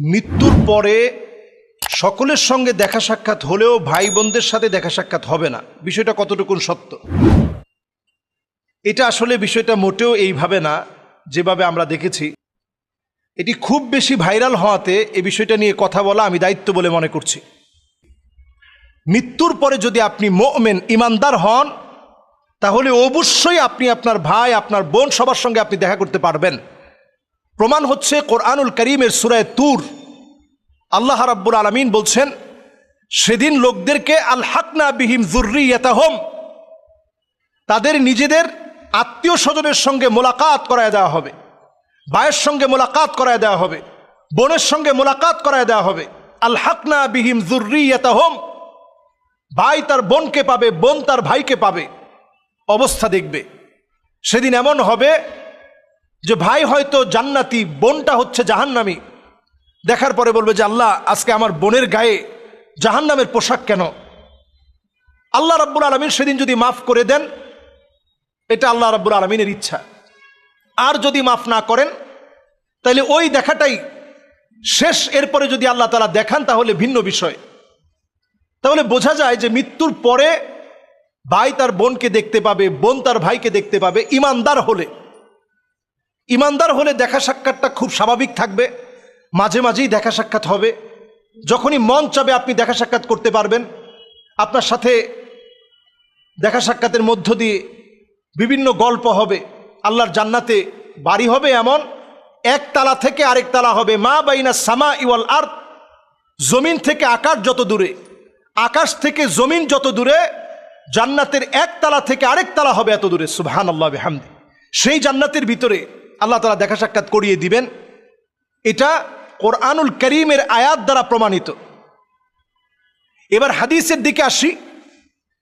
মৃত্যুর পরে সকলের সঙ্গে দেখা সাক্ষাৎ হলেও ভাই বোনদের সাথে দেখা সাক্ষাৎ হবে না। বিষয়টা কতটুকুন সত্য? এটা আসলে বিষয়টা মোটেও এইভাবে না, যেভাবে আমরা দেখেছি। এটি খুব বেশি ভাইরাল হওয়াতে এ বিষয়টা নিয়ে কথা বলা আমি দায়িত্ব বলে মনে করছি। মৃত্যুর পরে যদি আপনি মোমেন, ইমানদার হন, তাহলে অবশ্যই আপনি আপনার ভাই, আপনার বোন সবার সঙ্গে আপনি দেখা করতে পারবেন। প্রমাণ হচ্ছে কোরআনুল করিমের সুরায় তুর। আল্লাহ রাব্বুল আলমিন বলছেন, সেদিন লোকদেরকে আল হাকনা বিহিম জুর্রিয়াতাহম তাদের নিজেদের আত্মীয় স্বজনের সঙ্গে মোলাকাত করায় দেওয়া হবে, ভাইয়ের সঙ্গে মোলাকাত করায় দেওয়া হবে, বোনের সঙ্গে মোলাকাত করায় দেওয়া হবে। আল হাকনা বিহিম জুর্রিয়াতাহম ভাই তার বোনকে পাবে, বোন তার ভাইকে পাবে। অবস্থা দেখবে। সেদিন এমন হবে যে ভাই হয়তো জান্নাতি, বোনটা হচ্ছে জাহান্নামি। দেখার পরে বলবে যে আল্লাহ, আজকে আমার বোনের গায়ে জাহান্নামের পোশাক কেন? আল্লাহ রাব্বুল আলমিন সেদিন যদি মাফ করে দেন, এটা আল্লাহ রাব্বুল আলমিনের ইচ্ছা। আর যদি মাফ না করেন তাহলে ওই দেখাটাই শেষ। এরপরে যদি আল্লাহ তালা দেখান, তাহলে ভিন্ন বিষয়। তাহলে বোঝা যায় যে মৃত্যুর পরে ভাই তার বোনকে দেখতে পাবে, বোন তার ভাইকে দেখতে পাবে, ইমানদার হলে। ইমানদার হলে দেখা সাক্ষাৎটা খুব স্বাভাবিক থাকবে। মাঝে মাঝেই দেখা সাক্ষাৎ হবে। যখনই মন চাবে আপনি দেখা সাক্ষাৎ করতে পারবেন। আপনার সাথে দেখা সাক্ষাতের মধ্য দিয়ে বিভিন্ন গল্প হবে। আল্লাহর জান্নাতে বাড়ি হবে এমন, এক তালা থেকে আরেক তালা হবে। মা বাইনা সামা ইওয়াল আর জমিন থেকে আকাশ যত দূরে, আকাশ থেকে জমিন যত দূরে, জান্নাতের এক তালা থেকে আরেক তালা হবে এত দূরে। সুবহান আল্লাহ হামদি সেই জান্নাতের ভিতরে আল্লাহ তালা দেখা সাক্ষাৎ করিয়ে দিবেন। এটা কোরআনুল করিমের আয়াত দ্বারা প্রমাণিত। এবার হাদিসের দিকে আসি।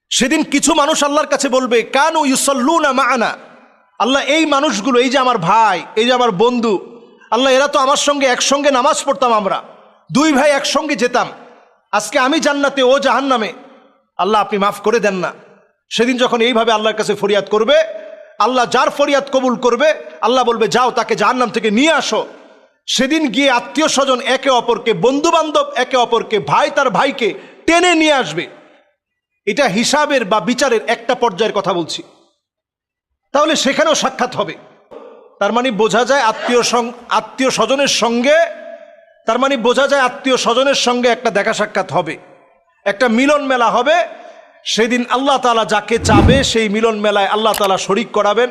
সেদিন কিছু মানুষ আল্লাহর কাছে বলবে, কানু ইউসল্লুনা মাআনা আল্লাহ, এই মানুষগুলো, এই যে আমার ভাই, এই যে আমার বন্ধু, আল্লাহ, এরা তো আমার সঙ্গে একসঙ্গে নামাজ পড়তাম আমরা। দুই ভাই একসঙ্গে যেতাম। আজকে আমি জান্নাতে, ও জাহান্নামে। আল্লাহ, আপনি মাফ করে দেন না। সেদিন যখন এইভাবে আল্লাহর কাছে ফরিয়াদ করবে, আল্লাহ যার ফরিয়াদ কবুল করবে আল্লাহ বলবে, যাও তাকে জাহান্নাম থেকে নিয়ে আসো। সেদিন গিয়ে আত্মীয় স্বজন একে অপরকে বন্ধু বান্ধব একে অপরকে, ভাই তার ভাইকে টেনে নিয়ে আসবে। এটা হিসাবের বা বিচারের একটা পর্যায়ের কথা বলছি। তাহলে সেখানেও সাক্ষাৎ হবে। তার মানে বোঝা যায় আত্মীয় আত্মীয় স্বজনের সঙ্গে, তার মানে বোঝা যায় আত্মীয় স্বজনের সঙ্গে একটা দেখা সাক্ষাৎ হবে। একটা মিলন মেলা হবে। সেদিন আল্লাহ তালা যাকে চাবে, সেই মিলন মেলায় আল্লাহ তালা শরিক করাবেন।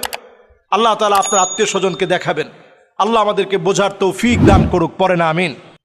আল্লাহ তালা আপনার আত্মীয় স্বজনকে দেখাবেন। আল্লাহ আমাদেরকে বোঝার তৌফিক দান করুক পরে না, আমিন।